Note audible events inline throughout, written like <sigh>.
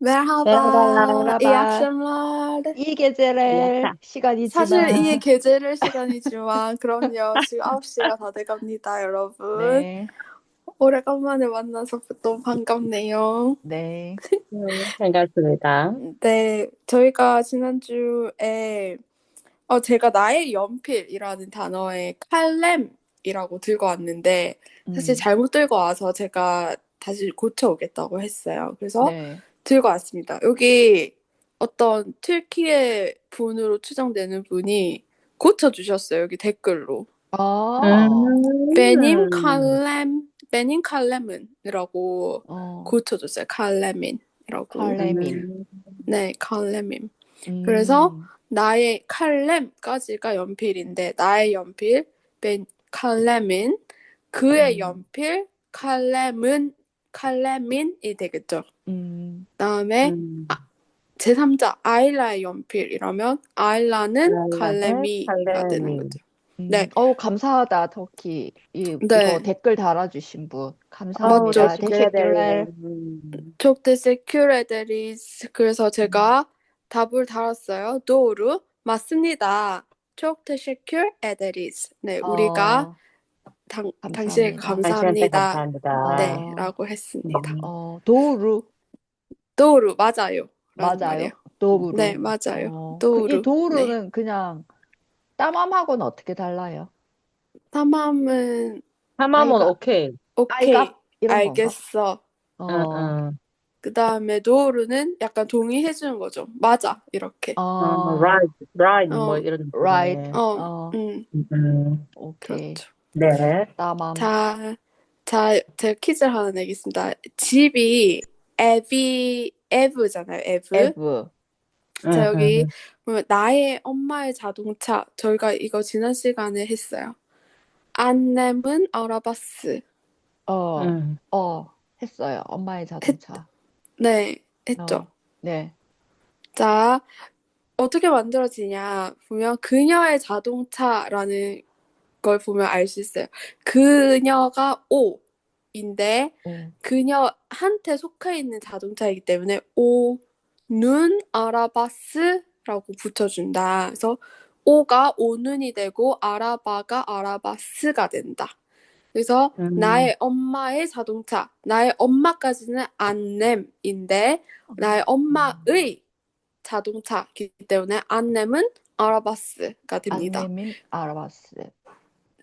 Merhaba, Merhaba. iyi akşamlar. İyi geceler 시간이지만 사실 이게 계제를 시간이지만 그럼요. 지금 9시가 다 돼갑니다, 여러분. 네, 오래간만에 만나서 너무 반갑네요. 네, 음, 반갑습니다. 네, 저희가 지난주에 어, 제가 나의 연필이라는 단어에 칼렘이라고 들고 왔는데 사실 음, 잘못 들고 와서 제가 다시 고쳐오겠다고 했어요. 그래서 네, 들고 왔습니다. 여기 어떤 튀르키예 분으로 추정되는 분이 고쳐주셨어요. 여기 댓글로. 아, 음, 베님 칼렘, 베님 칼렘은이라고 어, 고쳐줬어요. 칼레민이라고. 칼레민. 음, 네, 칼레민. 그래서 나의 칼렘까지가 연필인데 나의 연필 벤 칼렘은 그의 음. 연필 칼렘은 칼레민이 되겠죠. 음, 그다음에 음, 제3자 아일라의 연필 이러면 아일라는 칼레미가 되는. 거죠. 음. 네. 어우, 감사하다, 터키. 이, 네. 이거 댓글 달아주신 분. 맞죠. 감사합니다. 댓글. 음, Çok teşekkür ederiz. 그래서 제가 답을 달았어요. doğru 맞습니다. Çok teşekkür ederiz. 네, 우리가 어, 당, 당신에게 감사합니다. 감사합니다. 감사합니다. 네, 라고 했습니다. 음. 어, 도루. Doğru 맞아요. 맞아요. 도루. 네, 맞아요. 어, 도루. 그, 이 도루는 그냥 따맘하고는 어떻게 달라요? tamam은 하마면 아이가- 오케이. 오케이. 아이가? 알겠어. 어, 응, 응. 그 다음에 doğru는 약간 동의해 주는 거죠. 맞아. 이렇게. 어, 어, right, right, 어, 뭐 이런 right. 어, 어, 음, 음, 오케이. 그렇죠. 네. 따맘. 자, 자, 제가 퀴즈를 하나 내겠습니다. 집이 에비, 에브잖아요, 에브. 에브. 자, 응, 여기 응. 보면 나의 엄마의 자동차. 저희가 이거 지난 시간에 했어요. 안내문 알아봤스. 어, 응. 어, 했어요. 엄마의 자동차. 네, 했죠. 어, 네. 자, 어떻게 만들어지냐. 보면 그녀의 자동차라는 걸 보면 알 수 있어요. 그녀가 오 인데 어, 그녀한테 속해 있는 자동차이기 때문에 오눈 아라바스라고 붙여준다. 그래서 오가 오눈이 되고 아라바가 아라바스가 된다. 그래서 음. 나의 엄마의 자동차, 나의 엄마까지는 안냄인데 나의 엄마의 자동차이기 때문에 안냄은 아라바스가 됩니다. 안내민 알아봤어.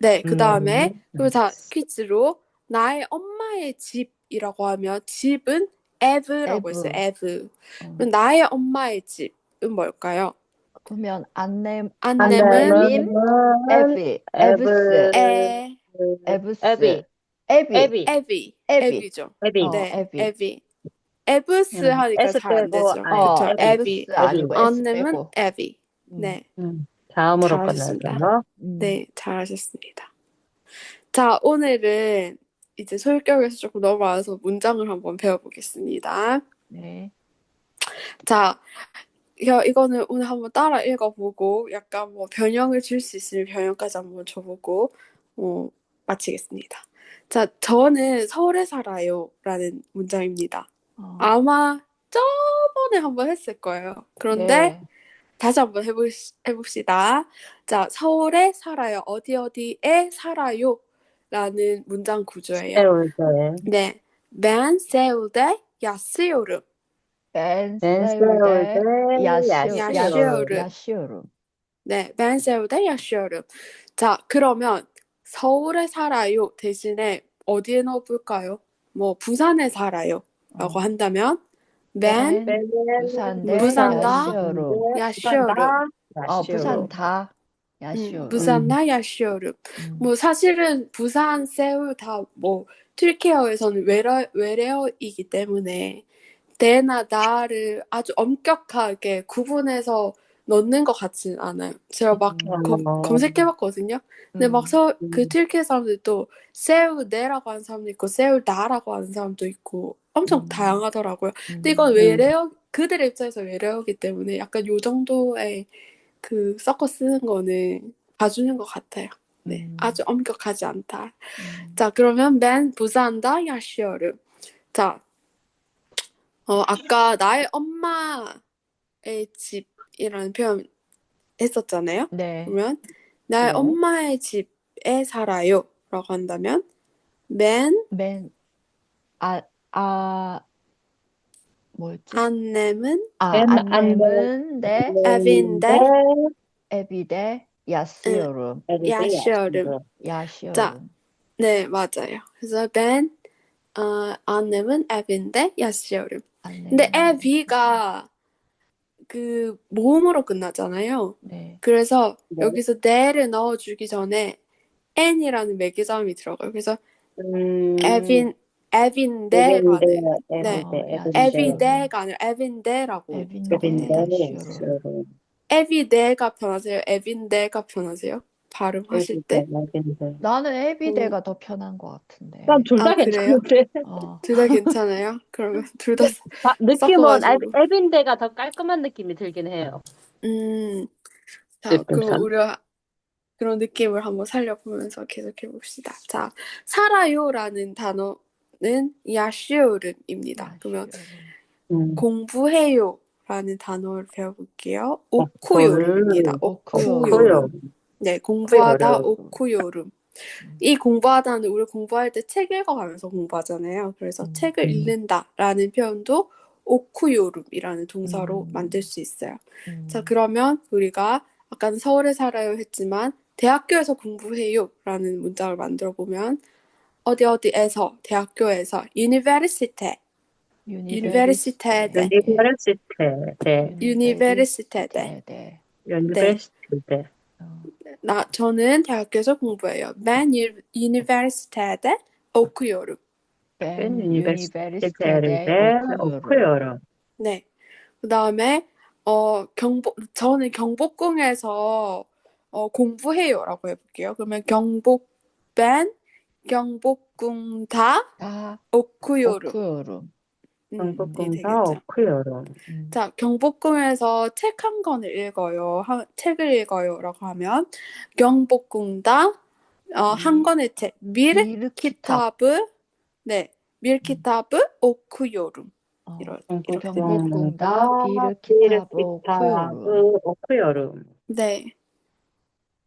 네, 그 다음에 음. 그리고 자 퀴즈로 나의 엄마의 집이라고 하면 집은 에브라고 에브. 했어요. 에브. 어, 그럼 나의 엄마의 집은 뭘까요? 그러면 안내, 안냄은 에비, 에브스, 에 에브스, 에비. 에비, 에비. 에비 에비. 에비죠. 에비. 어, 네, 에비. 에비. 에브스 음, 하니까 잘 안 되죠. 어, 그렇죠. 에비. 안냄은. 에비. 음, 네. 음, 다음으로. 끝내죠. 음. 네, 잘하셨습니다. 자, 오늘은 이제 소유격에서 조금 넘어와서 문장을 한번 배워보겠습니다. 네. 자, 야, 이거는 오늘 한번 따라 읽어보고 약간 뭐 변형을 줄 수 있으면 변형까지 한번 줘보고 어, 마치겠습니다. 자, 저는 서울에 살아요 라는 문장입니다. 어, 아마 저번에 한번 했을 거예요. 그런데 네. 다시 한번 해보, 해봅시다. 자, 서울에 살아요. 어디 어디에 살아요 라는 문장 구조예요. 세울 때. 네. Ben seulde yaşıyorum. Ben Ben se울de 세울 때. 야시오르. 네, ben seulde yaşıyorum. 자, 그러면 서울에 살아요 대신에 어디에 넣어볼까요? 뭐 부산에 살아요 라고 어. 한다면 ben Ben 부산대 부산다. 야시오르. 어, 부산 다 음, 야시오르. 부산나 야시오르. 음. 뭐 사실은 부산, 세울 다 뭐 튀르키예어에서는 외래, 외래어이기 때문에 대나 나를 아주 엄격하게 구분해서 넣는 것 같지는 않아요. 제가 막 음. 검- 어. 검색해봤거든요. 근데 막 서, 그 음. 튀르키예 사람들도 세우네라고 하는 사람도 있고 세울다라고 하는 사람도 있고 엄청 음. 다양하더라고요. 근데 음. 이건 외래어 그들의 입장에서 외래어이기 때문에 약간 요 정도의 그 섞어 쓰는 거는 봐주는 것 같아요. 네, 음. 아주 엄격하지 않다. 음. 자, 그러면 ben 부산다 yaşıyorum. 자, 어, 아까 나의 엄마의 집이라는 표현 했었잖아요. 네. 그러면 나의 네. 엄마의 집에 살아요 라고 한다면 맨 맨, 아, 아, 뭐였지? 안nem은 아, 맨 안내문 대 에빈데 에비데 야스요름, 야시오름. 야시요름. 네, 맞아요. 그래서 맨 어, 안nem은 에빈데 야시오름. 근데 안내문. 에비가 그 모음으로 끝나잖아요. 네. 그래서 네. 여기서 내를 넣어주기 전에 n이라는 매개점이 들어가요. 그래서 음, 에빈 에빈데가 돼요. 네. 어, 에비데가 아니라 에빈데라고 에빈데. 에비데가 편하세요? 에빈데가 편하세요? 발음하실 때? 나는 에비데가 더 편한 것 같은데. 난둘 다 아? 괜찮은데. 어, <laughs> 둘다 괜찮아요? 그러면 둘다 아, 느낌은. 에- 에빈데가 더 깔끔한 느낌이 들긴 해요. 음, 자, 그럼 참. 우리가 그런 느낌을 한번 살려보면서 계속 해 봅시다. 자, 살아요라는 단어 는 야시오름입니다. 그러면 음. 공부해요라는 단어를 배워볼게요. 오쿠요름입니다. 오쿠요. 오쿠요름. 네, 공부하다 오쿠요름. 오쿠요름. 이 공부하다는 우리 공부할 때 책 읽어가면서 공부하잖아요. 그래서 음. 책을 음. 읽는다라는 표현도 오쿠요름이라는 동사로 음. 만들 수 있어요. 음. 자, 그러면 우리가 아까는 서울에 살아요 했지만 대학교에서 공부해요라는 문장을 만들어 보면 어디 어디에서 대학교에서 university 유니베르시테데. 유니버시티, 네. 유니베르시테데 네, 네. 유니버시티, 네. 어, 나 저는 대학교에서 공부해요. Ben üniversitede okuyorum. 시테르데 오쿠요름. 오쿠요름. 네. 그다음에 어 경복 저는 경복궁에서 어 공부해요라고 해볼게요. 그러면 경복 Ben 경복궁다 다 okuyorum. 오쿠요름. 음, 되겠죠. 오쿠요름. 음. 자, 경복궁에서 책 한 권을 읽어요. 한, 책을 읽어요라고 하면 경복궁다 어, 한 권의 책밀 미르키타. 키타브 네, 밀 키타브 오쿠요름 어, 이런 경복궁다 비르키타브. 오쿠요름. 네.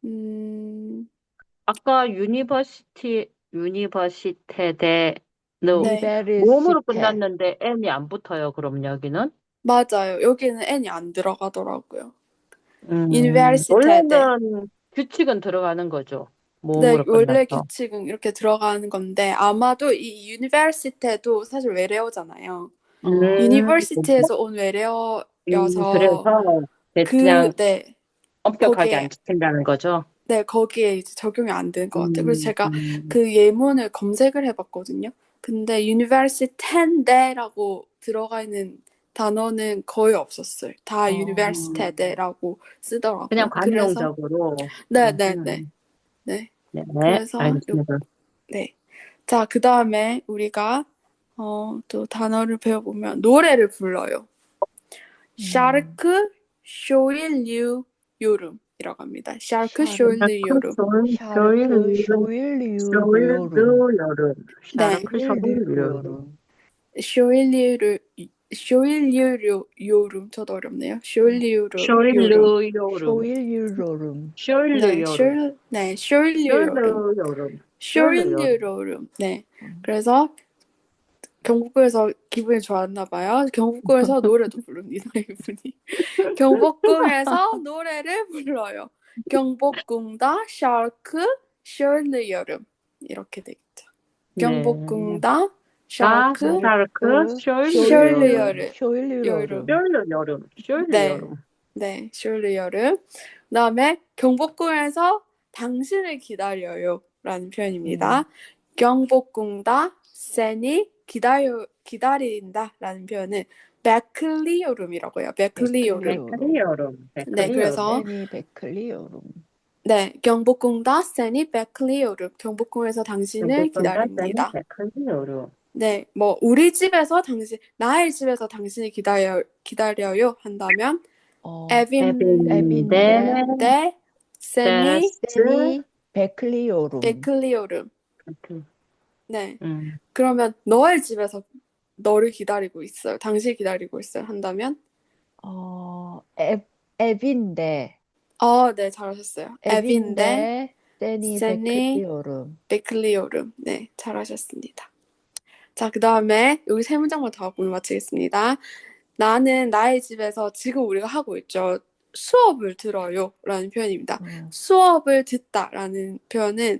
음, 아까 유니버시티, 유니버시테데 는 네. 유니베르시테. 모음으로 끝났는데 N이 안 붙어요. 그럼 여기는? 맞아요. 여기는 n이 안 들어가더라고요. 음, 유니버시테데. 원래는 규칙은 들어가는 거죠. 네, 모음으로 원래 끝나서. 규칙은 이렇게 들어가는 건데 아마도 이 유니버시티도 사실 외래어잖아요. 음, 유니버시티에서 온 음, 외래어여서 그래서 그, 그냥 네, 엄격하게 거기에- 안 지킨다는 거죠. 네, 거기에 이제 적용이 안 되는 것 같아요. 그래서 제가 음, 그 예문을 검색을 해봤거든요. 근데 university인데라고 들어가 있는 단어는 거의 없었어요. 다 어. university라고 쓰더라고요. 그냥 관용적으로. 네, 음, 네, 네, 네, 네, 그래서 알겠습니다. 네. 자, 그 다음에 우리가 어, 또 단어를 배워보면 노래를 불러요. 샤르크 쇼일류 요름 이라고 합니다. 쇼일류 요름. 샤르크 쇼일류 요름. 쇼일류 여름. 네. 샤르크 쇼일류 여름. 쇼일류를 쇼일류 요름 저도 어렵네요. 쇼일류 요름. 쇼일류 여름. 쇼일류 요름. 쇼일류 네, 여름. 쇼, 네, 쇼일류 요름. 쇼일류 여름. 쇼일류 요름. 네. 음. 그래서 경복궁에서 기분이 좋았나 봐요. 경복궁에서 노래도 부릅니다, 이분이. <laughs> 경복궁에서 노래를 불러요. 경복궁다 샤르크 쇼일류 여름 이렇게 되겠죠. 경복궁다 아, 샤르크 샤르크 쇼일류 쇼일류 여름. 여름. 요름. 요름. 쇼일류 여름. 쇼일류 네. 여름. 네, 쇼일류 여름. 그다음에 경복궁에서 당신을 기다려요 라는 표현입니다. 경복궁다 세니 기다려 기다린다 라는 표현은 베클리오름이라고 해요. 백리 여름. 네, 그래서 여름. 세니 베클리 요름. 네, 경복궁다 세니 베클리오름. 경복궁에서 당신을 기다립니다. 백리 여름. 네, 뭐 우리 집에서 당신 나의 집에서 당신을 기다려 기다려요 한다면 어, 에빈 에빈데 데 세니 세니 베클리 요름. 베클리오름. 네. 음. 그러면 너의 집에서 너를 기다리고 있어요. 당신 기다리고 있어요. 한다면 어, 앱, 앱인데, 어, 네, 잘하셨어요. 앱인데 세니 베클리오름. 베클리오름. 네, 잘하셨습니다. 자, 그 다음에 여기 세 문장만 더 하고 마치겠습니다. 나는 나의 집에서 지금 우리가 하고 있죠. 수업을 들어요. 라는 표현입니다. 음, 수업을 듣다 라는 표현은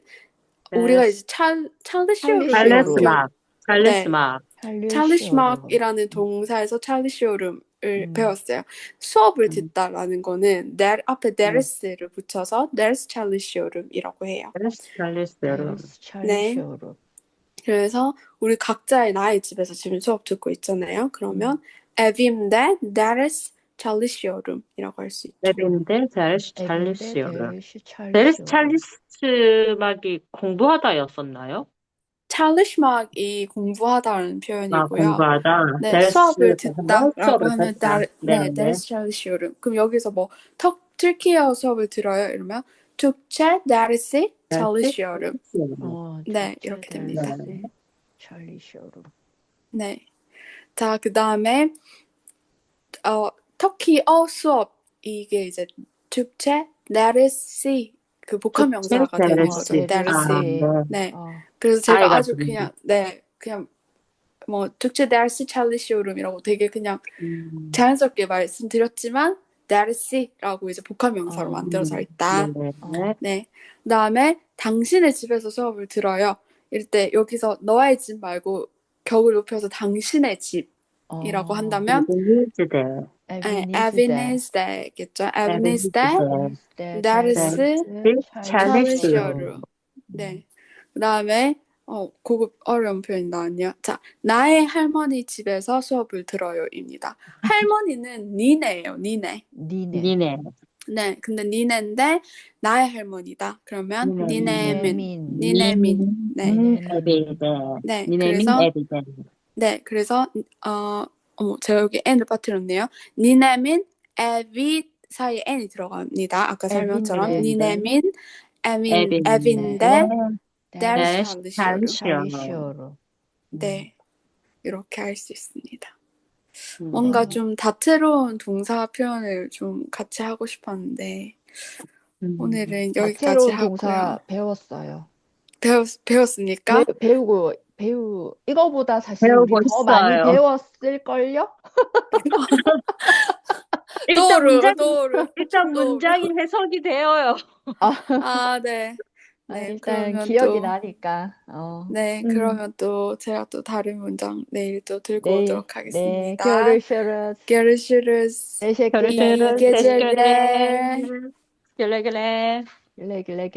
우리가 이제 찰, 찰리시오름 찰리시오름. 찰레스 막. 찰레스 막. 찰리시막이라는 동사에서 찰리시오름을 음. 배웠어요. 수업을 음. 듣다라는 거는 that 앞에 there스를 붙여서 there's 찰리시오름이라고 해요. 찰레스 찰레스 여러분. 네. 찰리시오름. 그래서 우리 각자의 나의 집에서 지금 수업 듣고 있잖아요. 그러면 음. there's 찰리 시오름이라고 할 수 있죠. 앱인데 찰레스 앱인데 찰레스 여러분. 데르시 데레스 찰리시오름. 찰리스 막이 공부하다였었나요? 찰리시막이 공부하다라는 아, 표현이고요. 공부하다. 네, 수업을 듣다라고 하면. 다, 네, 네, 찰리시오름. 그럼 여기서 뭐 턱, türkiye 수업을 들어요. 이러면 Türkçe dersi çalışıyorum. 어, 네, 이렇게 됩니다. 찰리시오름. 네. 자, 그 다음에 어, 터키어 수업 이게 이제 Türkçe dersi 그 복합 명사가 Türkçe 되는. 거죠. dersi. 아, 네. 네. 어, 그래서 제가 아주. 그냥 네, 그냥 뭐 Türkçe dersi çalışıyorum이라고 되게 그냥 음. 자연스럽게 말씀드렸지만 dersi라고 이제 복합 명사로 어, 만들어져 있다. 네, 어. 네. 네. 그다음에 당신의 집에서 수업을 들어요. 이럴 때 여기서 너의 집 말고 격을 높여서 당신의 집이라고 어, 한다면 에비니스데겠죠. 에비니스데 에비니즈데 데르스 데르스 찰리시오름. 네. 그다음에 어, 고급 어려운 표현이 나왔네요. 자, 나의 할머니 집에서 수업을 들어요입니다. 할머니는 니네예요. 니네. 니네. 니네. 네. 근데 니네인데 나의 할머니다. 그러면 니네. 니네민. 니네민. 네. 네. 네. 그래서 어, 어머, 제가 여기 n을 빠뜨렸네요. 니네민 에비 사이에 n이 들어갑니다. 아까 설명처럼 에빈, 니네민 에빈. 에빈데 데르시. 찰리시오름. 네. 이렇게 할 수 있습니다. 음. 뭔가 좀 다채로운 동사 표현을 좀 같이 하고 싶었는데 음. 오늘은 여기까지 다채로운 하고요. 동사 배웠어요. 배웠, 배웠습니까? 배, 배우고 배우 이거보다 사실 우리 더 많이 있어요. 배웠을 걸요? 일단 또르, 문장, 또르. 일단 또르. 문장이 해석이 되어요. 아, 네. 아, 네, 일단 그러면 기억이 또, 나니까. 어. 네, 음. 그러면 또 제가 또 다른 문장 내일 또 들고 네, 오도록 네, 하겠습니다. görüşürüz. Görüşürüz. Teşekkür İyi geceler. 그래, 그래. Güle güle.